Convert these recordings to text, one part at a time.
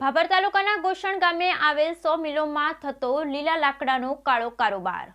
ભાભર તાલુકાના ગોષણ ગામે આવેલ સો મિલોમાં થતો લીલા લાકડાનો કાળો કારોબાર.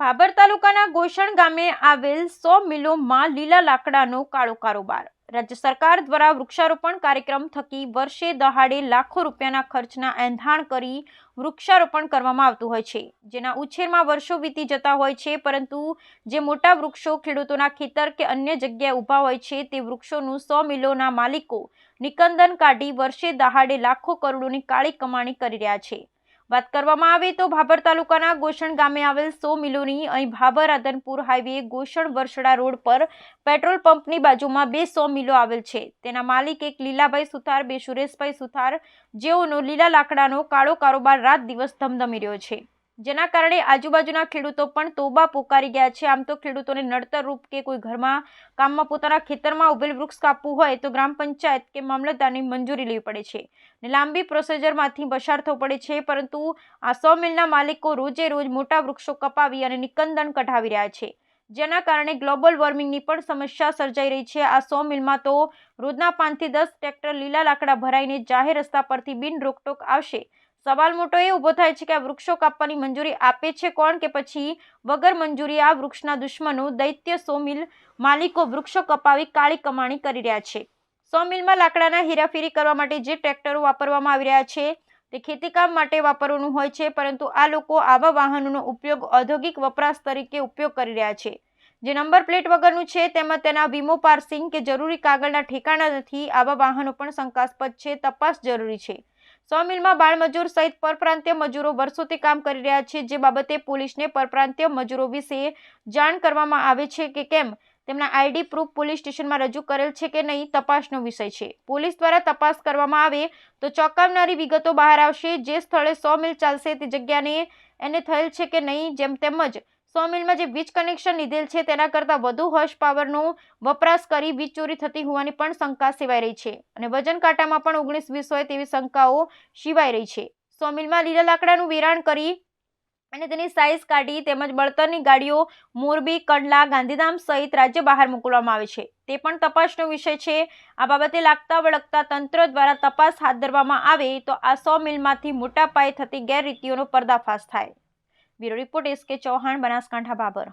ભાભર તાલુકાના ગોષણ ગામે આવેલ સો મિલોમાં લીલા લાકડાનો કાળો કારોબાર. રાજ્ય સરકાર દ્વારા વૃક્ષારોપણ કાર્યક્રમ થકી વર્ષે દહાડે લાખો રૂપિયાના ખર્ચના એંધાણ કરી વૃક્ષારોપણ કરવામાં આવતું હોય છે. જેના ઉછેરમાં વર્ષો વીતી જતા હોય છે, પરંતુ જે મોટા વૃક્ષો ખેડૂતોના ખેતર કે અન્ય જગ્યાએ ઊભા હોય છે, તે વૃક્ષોનું સો મિલોના માલિકો નિકંદન કાઢી વર્ષે દહાડે લાખો કરોડોની કાળી કમાણી કરી રહ્યા છે. વાત કરવામાં આવે તો ભાભર તાલુકાના ગોષણ ગામે આવેલ સો મિલોની અહીં ભાભર આદનપુર હાઈવે ગોશણ વરસડા રોડ પર પેટ્રોલ પંપની બાજુમાં બે સો મિલો આવેલ છે. તેના માલિક એક લીલાભાઈ સુથાર, બે સુરેશભાઈ સુથાર જેઓનો લીલા લાકડાનો કાળો કારોબાર રાત દિવસ ધમધમી રહ્યો છે. જેના કારણે આજુબાજુના ખેડૂતો પણ તોબા પોકારી ગયા છે. આમ તો ખેડૂતોને નડતર રૂપ કે કોઈ ઘરમાં કામમાં પોતાના ખેતરમાં ઉભેલ વૃક્ષ કાપવું હોય તો ગ્રામ પંચાયત કે મામલતદારની મંજૂરી લેવી પડે છે ને લાંબી પ્રોસેજરમાંથી પસાર થવું પડે છે. પરંતુ આ સો મિલના માલિકો રોજે રોજ મોટા વૃક્ષો કપાવી અને નિકંદન કઢાવી રહ્યા છે. જેના કારણે ગ્લોબલ વોર્મિંગની પણ સમસ્યા સર્જાઈ રહી છે. આ સો મિલમાં તો રોજના પાંચથી દસ ટ્રેક્ટર લીલા લાકડા ભરાઈને જાહેર રસ્તા પરથી બિન રોકટોક આવશે. સવાલ મોટો એ ઊભો થાય છે કે આ વૃક્ષો કાપવાની મંજૂરી આપે છે કોણ કે પછી વગર મંજૂરી આ વૃક્ષના દુશ્મનો દૈત્ય સો મિલ માલિકો વૃક્ષો કપાવી કાળી કમાણી કરી રહ્યા છે. સો મિલમાં લાકડાના હેરાફેરી કરવા માટે જે ટ્રેક્ટરો વાપરવામાં આવી રહ્યા છે તે ખેતીકામ માટે વાપરવાનું હોય છે, પરંતુ આ લોકો આવા વાહનોનો ઉપયોગ ઔદ્યોગિક વપરાશ તરીકે ઉપયોગ કરી રહ્યા છે. જે નંબર પ્લેટ વગરનું છે તેમાં તેના વીમો, પાર્સિંગ કે જરૂરી કાગળના ઠેકાણા નથી, આવા વાહનો પણ શંકાસ્પદ છે, તપાસ જરૂરી છે. સો મિલમાં બાળમજૂર સહિત પરપ્રાંતીય મજૂરો વર્ષોથી કામ કરી રહ્યા છે. જે બાબતે પોલીસને પરપ્રાંતીય મજૂરો વિશે જાણ કરવામાં આવે છે કે કેમ? તેમના આઈડી પ્રૂફ પોલીસ સ્ટેશનમાં રજૂ કરેલ છે કે નહીં, તપાસનો વિષય છે. પોલીસ દ્વારા તપાસ કરવામાં આવે તો ચોંકાવનારી વિગતો બહાર આવશે. જે સ્થળે સો મિલ ચાલશે તે જગ્યાને એને થયેલ છે કે નહીં, જેમ તેમજ સો મિલમાં જે વીજ કનેક્શન લીધેલ છે, તેના કરતાં વધુ હોર્સ પાવરનો વપરાશ કરી વીજ ચોરી થતી હોવાની પણ શંકા સેવાઈ રહી છે અને વજન કાંટામાં પણ ઓગણીસ વીસ હોય તેવી શંકાઓ સિવાય રહી છે. સો મિલમાં લીલા લાકડાનું વેરાણ કરી અને તેની સાઇઝ કાઢી તેમજ બળતણની ગાડીઓ મોરબી, કંડલા, ગાંધીધામ સહિત રાજ્ય બહાર મોકલવામાં આવે છે. તે પણ તપાસનો વિષય છે. આ બાબતે લાગતા વળગતા તંત્ર દ્વારા તપાસ હાથ ધરવામાં આવે તો આ સો મિલમાંથી મોટા પાયે થતી ગેરરીતિઓનો પર્દાફાશ થાય. બ્યુરો રિપોર્ટ એસ કે ચૌહાણ બનાસકાંઠા બાબર.